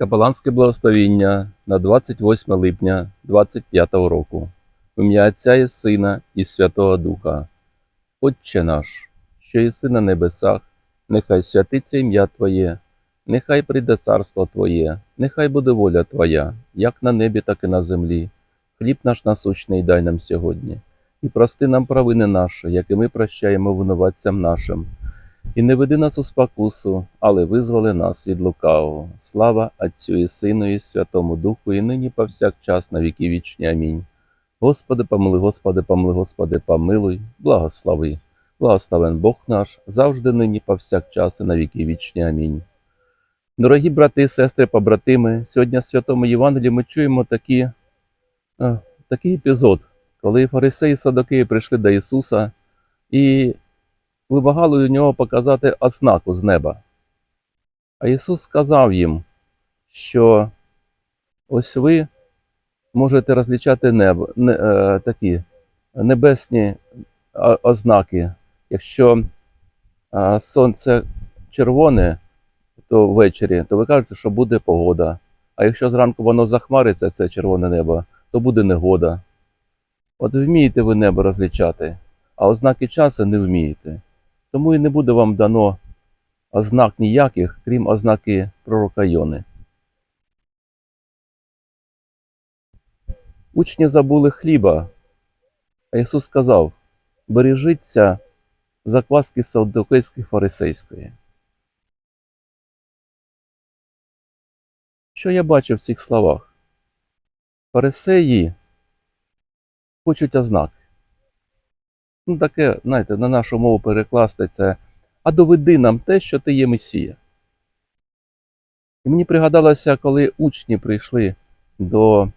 Капеланське благословіння на 28 липня 25 року. В ім'я Отця і Сина і Святого Духа. Отче наш, що єси на небесах, нехай святиться ім'я Твоє, нехай прийде царство Твоє, нехай буде воля Твоя, як на небі, так і на землі. Хліб наш насущний дай нам сьогодні, і прости нам провини наші, і ми прощаємо винуватцям нашим. І не веди нас у спокусу, але визволи нас від лукавого. Слава Отцю і Сину, і Святому Духу, і нині повсякчас на віки вічні. Амінь. Господи, помилуй, Господи, помилуй, Господи, помилуй, благослови. Благословен Бог наш, завжди нині повсякчас і на віки вічні. Амінь. Дорогі брати сестри, побратими, сьогодні в Святому Євангелії ми чуємо такі, е, такий епізод, коли фарисеї і садокеї прийшли до Ісуса і вимагали у нього показати ознаку з неба. А Ісус сказав їм, що ось ви можете розлічати небо, не, е, такі небесні ознаки. Якщо е, сонце червоне, то ввечері, то ви кажете, що буде погода. А якщо зранку воно захмариться, це червоне небо, то буде негода. От вмієте ви небо розлічати, а ознаки часу не вмієте. Тому і не буде вам дано ознак ніяких, крім ознаки пророка Йони. Учні забули хліба, а Ісус сказав: бережіться закваски саддукейської фарисейської. Що я бачу в цих словах? Фарисеї хочуть ознак. Ну, таке, знаєте, на нашу мову перекласти це, а доведи нам те, що ти є Месія. І мені пригадалося, коли учні прийшли до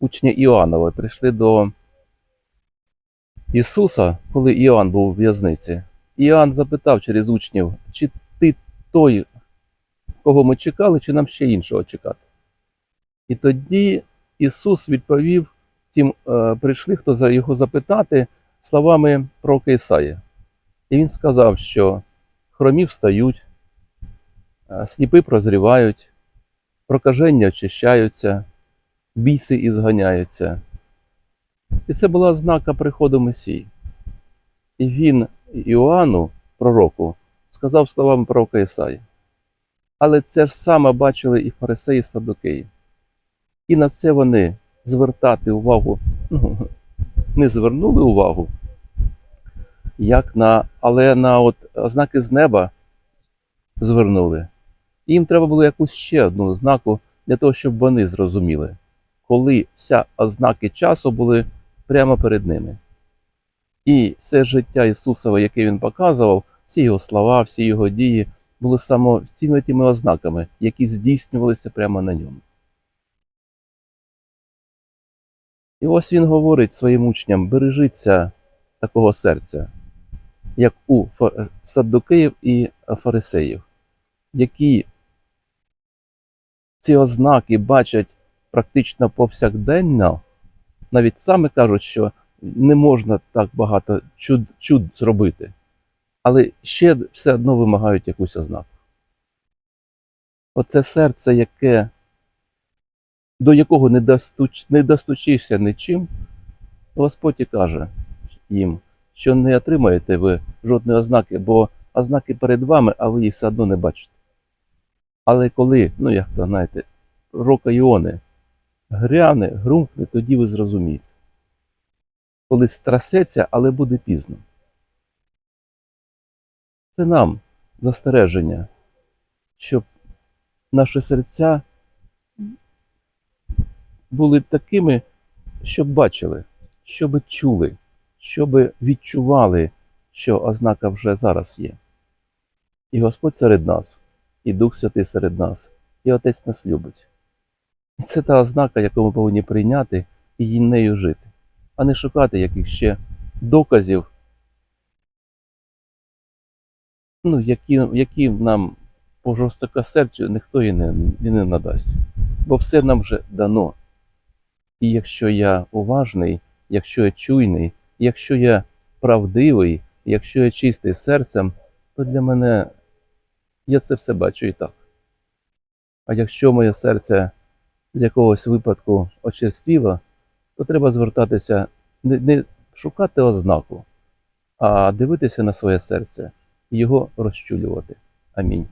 учні Іоаннова, прийшли до Ісуса, коли Іоанн був у в'язниці. Іоанн запитав через учнів, чи ти той, кого ми чекали, чи нам ще іншого чекати. І тоді Ісус відповів тим, е, прийшли, хто за його запитати, словами пророка Ісаї. І він сказав, що хромі встають, сніпи прозрівають, прокаження очищаються, біси ізганяються. І це була ознака приходу Месії. І він Іоанну, пророку, сказав словами пророка Ісаї. Але це ж саме бачили і фарисеї і садокеї. І на це вони звертати увагу, ну, не звернули увагу, як на, але на от ознаки з неба звернули. Їм треба було якусь ще одну ознаку для того, щоб вони зрозуміли, коли вся ознаки часу були прямо перед ними. І все життя Ісусове, яке Він показував, всі його слова, всі його дії були саме цими тими ознаками, які здійснювалися прямо на ньому. І ось він говорить своїм учням: бережіться такого серця, як у саддукеїв і фарисеїв, які ці ознаки бачать практично повсякденно, навіть саме кажуть, що не можна так багато чуд, чуд зробити, але ще все одно вимагають якусь ознаку. Оце серце, яке до якого не, достуч, не достучишся нічим, Господь і каже їм, що не отримаєте ви жодної ознаки, бо ознаки перед вами, а ви їх все одно не бачите. Але коли, ну як то знаєте, рока Іони гряне, грумкне, тоді ви зрозумієте. Коли страсеться, але буде пізно. Це нам застереження, щоб наші серця були такими, щоб бачили, щоб чули, щоб відчували, що ознака вже зараз є. І Господь серед нас, і Дух Святий серед нас, і Отець нас любить. І це та ознака, яку ми повинні прийняти і їй нею жити, а не шукати яких ще доказів, ну, які, які нам по жорстокосердю ніхто і не, і не надасть. Бо все нам вже дано. І якщо я уважний, якщо я чуйний, якщо я правдивий, якщо я чистий серцем, то для мене я це все бачу і так. А якщо моє серце з якогось випадку очерствіло, то треба звертатися не, не шукати ознаку, а дивитися на своє серце і його розчулювати. Амінь.